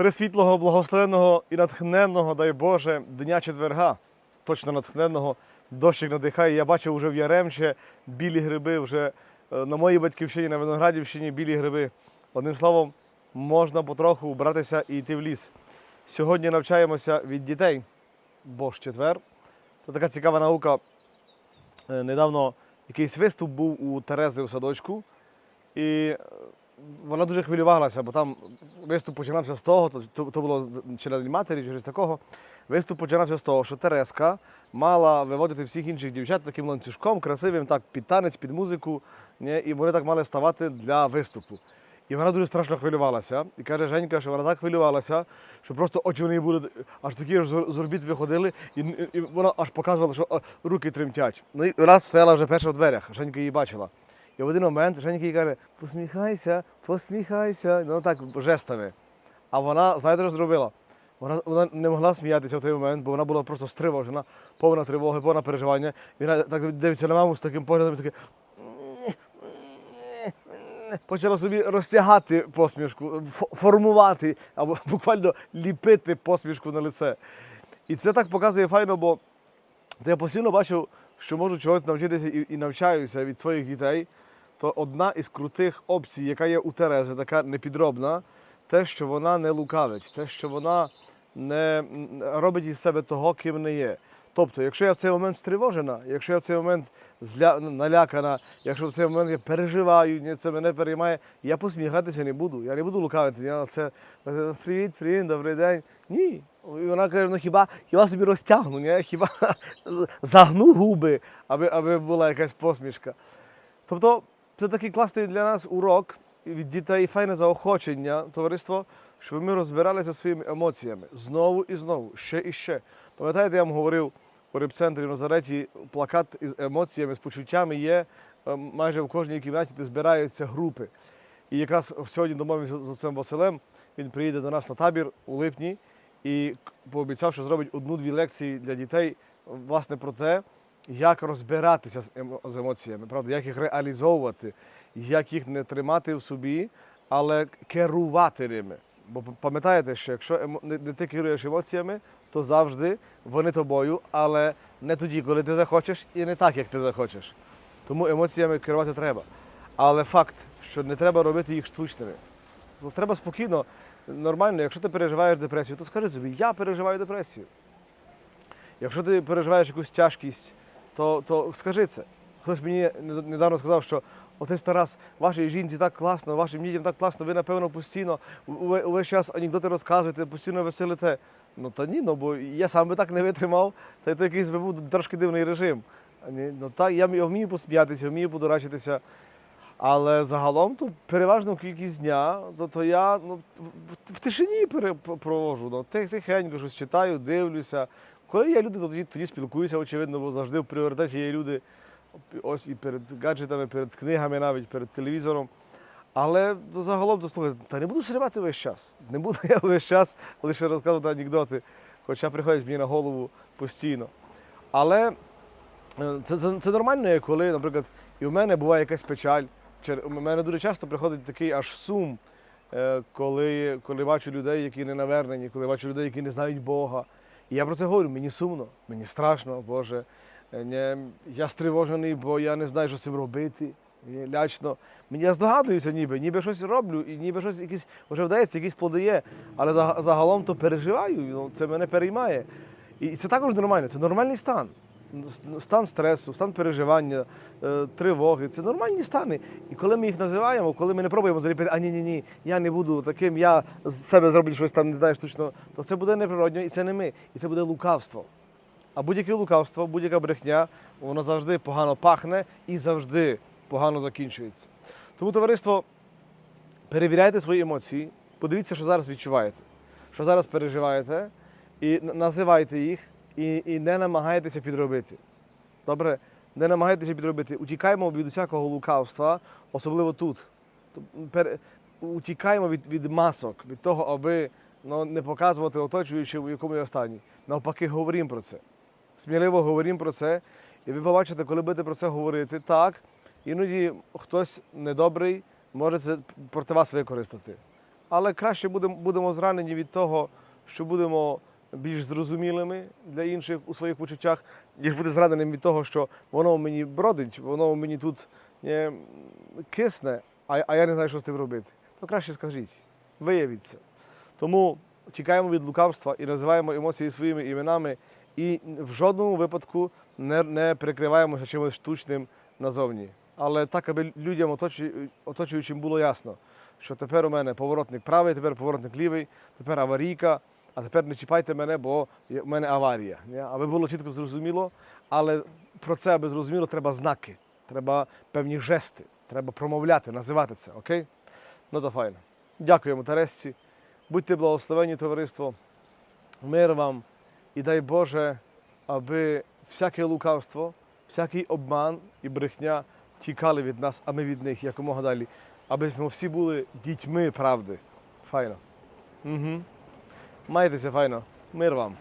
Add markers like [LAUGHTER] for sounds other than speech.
Пресвітлого, благословенного і натхненного, дай Боже, дня четверга, точно натхненного, дощик надихає. Я бачив вже в Яремче білі гриби, вже е, на моїй батьківщині, на Виноградівщині білі гриби. Одним словом, можна потроху братися і йти в ліс. Сьогодні навчаємося від дітей, бо ж четвер. Це така цікава наука. Е, Недавно якийсь виступ був у Терези у садочку, і е, вона дуже хвилювалася, бо там виступ починався з того, то, то, було чи на матері, через такого. Виступ починався з того, що Тереска мала виводити всіх інших дівчат таким ланцюжком, красивим, так, під танець, під музику, ні, і вони так мали ставати для виступу. І вона дуже страшно хвилювалася. І каже Женька, що вона так хвилювалася, що просто очі в неї були аж такі з орбіт виходили, і, і вона аж показувала, що руки тремтять. Ну і вона стояла вже перша в дверях, Женька її бачила. І в один момент Женька каже: посміхайся, посміхайся. Ну так жестами. А вона, знаєте, що зробила? Вона, вона не могла сміятися в той момент, бо вона була просто стривожена, повна тривоги, повна переживання. І вона так дивиться на маму з таким поглядом і таке. Почала собі розтягати посмішку, формувати або [LAUGHS] буквально ліпити посмішку на лице. І це так показує файно, бо я постійно бачу, що можу чогось навчитися і навчаюся від своїх дітей. То одна із крутих опцій, яка є у Терези, така непідробна, те, що вона не лукавить, те, що вона не робить із себе того, ким не є. Тобто, якщо я в цей момент стривожена, якщо я в цей момент зля... налякана, якщо в цей момент я переживаю, це мене переймає, я посміхатися не буду. Я не буду лукавити. Я це е, привіт, привіт, добрий день. Ні. І вона каже, ну хіба, хіба собі розтягну, ні? хіба [LAUGHS] загну губи, аби, аби була якась посмішка. Тобто, це такий класний для нас урок від дітей файне заохочення, товариство, щоб ми розбиралися своїми емоціями знову і знову, ще і ще. Пам'ятаєте, я вам говорив у репцентрі в Назареті, плакат із емоціями, з почуттями є е, майже в кожній кімнаті, де збираються групи. І якраз сьогодні домовився з отцем Василем, він приїде до нас на табір у липні і пообіцяв, що зробить одну-дві лекції для дітей власне про те, як розбиратися з, емо- з емоціями, правда, як їх реалізовувати, як їх не тримати в собі, але керувати ними. Бо пам'ятаєте, що якщо не ти керуєш емоціями, то завжди вони тобою, але не тоді, коли ти захочеш, і не так, як ти захочеш. Тому емоціями керувати треба. Але факт, що не треба робити їх штучними. Ну, треба спокійно, нормально, якщо ти переживаєш депресію, то скажи собі, я переживаю депресію. Якщо ти переживаєш якусь тяжкість, то, то скажи це. Хтось мені недавно сказав, що отець Тарас, вашій жінці так класно, вашим дітям так класно, ви, напевно, постійно уве- увесь час анекдоти розказуєте, постійно веселите. Ну та ні, ну бо я сам би так не витримав, та й то якийсь би був трошки дивний режим. Ну так, я вмію- посміятися, вмію подурачитися. Але загалом то переважно кількість дня, то, то я ну, в, в тишині провожу. Ну, тихенько щось читаю, дивлюся. Коли є люди, то тоді, тоді спілкуюся, очевидно, бо завжди в пріоритеті є люди ось і перед гаджетами, перед книгами, навіть перед телевізором. Але загалом то слухайте, та не буду стрибати весь час. Не буду [LAUGHS] я весь час лише розказувати анекдоти, хоча приходять мені на голову постійно. Але е, це, це, це нормально, коли, наприклад, і в мене буває якась печаль. У мене дуже часто приходить такий аж сум, е, коли, коли бачу людей, які не навернені, коли бачу людей, які не знають Бога. І я про це говорю, мені сумно, мені страшно, Боже. Е, я стривожений, бо я не знаю, що з цим робити. Мені лячно. Я здогадуюся, ніби, ніби щось роблю, і ніби щось якісь вже вдається, якісь плодає. Але за- загалом то переживаю, ну, це мене переймає. І це також нормально, це нормальний стан. Стан стресу, стан переживання, е, тривоги це нормальні стани. І коли ми їх називаємо, коли ми не пробуємо заліпити, а ні, ні, ні, я не буду таким, я з себе зроблю щось там, не знаю, штучно, то це буде неприродньо, і це не ми, і це буде лукавство. А будь-яке лукавство, будь-яка брехня, воно завжди погано пахне і завжди погано закінчується. Тому, товариство, перевіряйте свої емоції, подивіться, що зараз відчуваєте, що зараз переживаєте, і називайте їх, і, і не намагайтеся підробити. Добре? Не намагайтеся підробити. Утікаємо від усякого лукавства, особливо тут. Утікаємо від, від масок, від того, аби ну, не показувати оточуючим, у якому я стані. Навпаки, говоримо про це. Сміливо говоримо про це. І ви побачите, коли будете про це говорити, так, іноді хтось недобрий може це проти вас використати. Але краще будемо, будемо зранені від того, що будемо більш зрозумілими для інших у своїх почуттях, ніж бути зраненим від того, що воно мені бродить, воно мені тут е, кисне, а, а я не знаю, що з тим робити. То краще скажіть, виявіться. Тому тікаємо від лукавства і називаємо емоції своїми іменами, і в жодному випадку не, не прикриваємося чимось штучним назовні. Але так, аби людям оточу- оточуючим було ясно, що тепер у мене поворотник правий, тепер поворотник лівий, тепер аварійка, а тепер не чіпайте мене, бо у мене аварія. Аби було чітко зрозуміло, але про це, аби зрозуміло, треба знаки, треба певні жести, треба промовляти, називати це, окей? Ну то файно. Дякуємо, Тересці. Будьте благословені, товариство. Мир вам і дай Боже, аби всяке лукавство, всякий обман і брехня тікали від нас, а ми від них якомога далі. Аби ми всі були дітьми правди. Файно. Угу. Майтеся файно. Мир вам.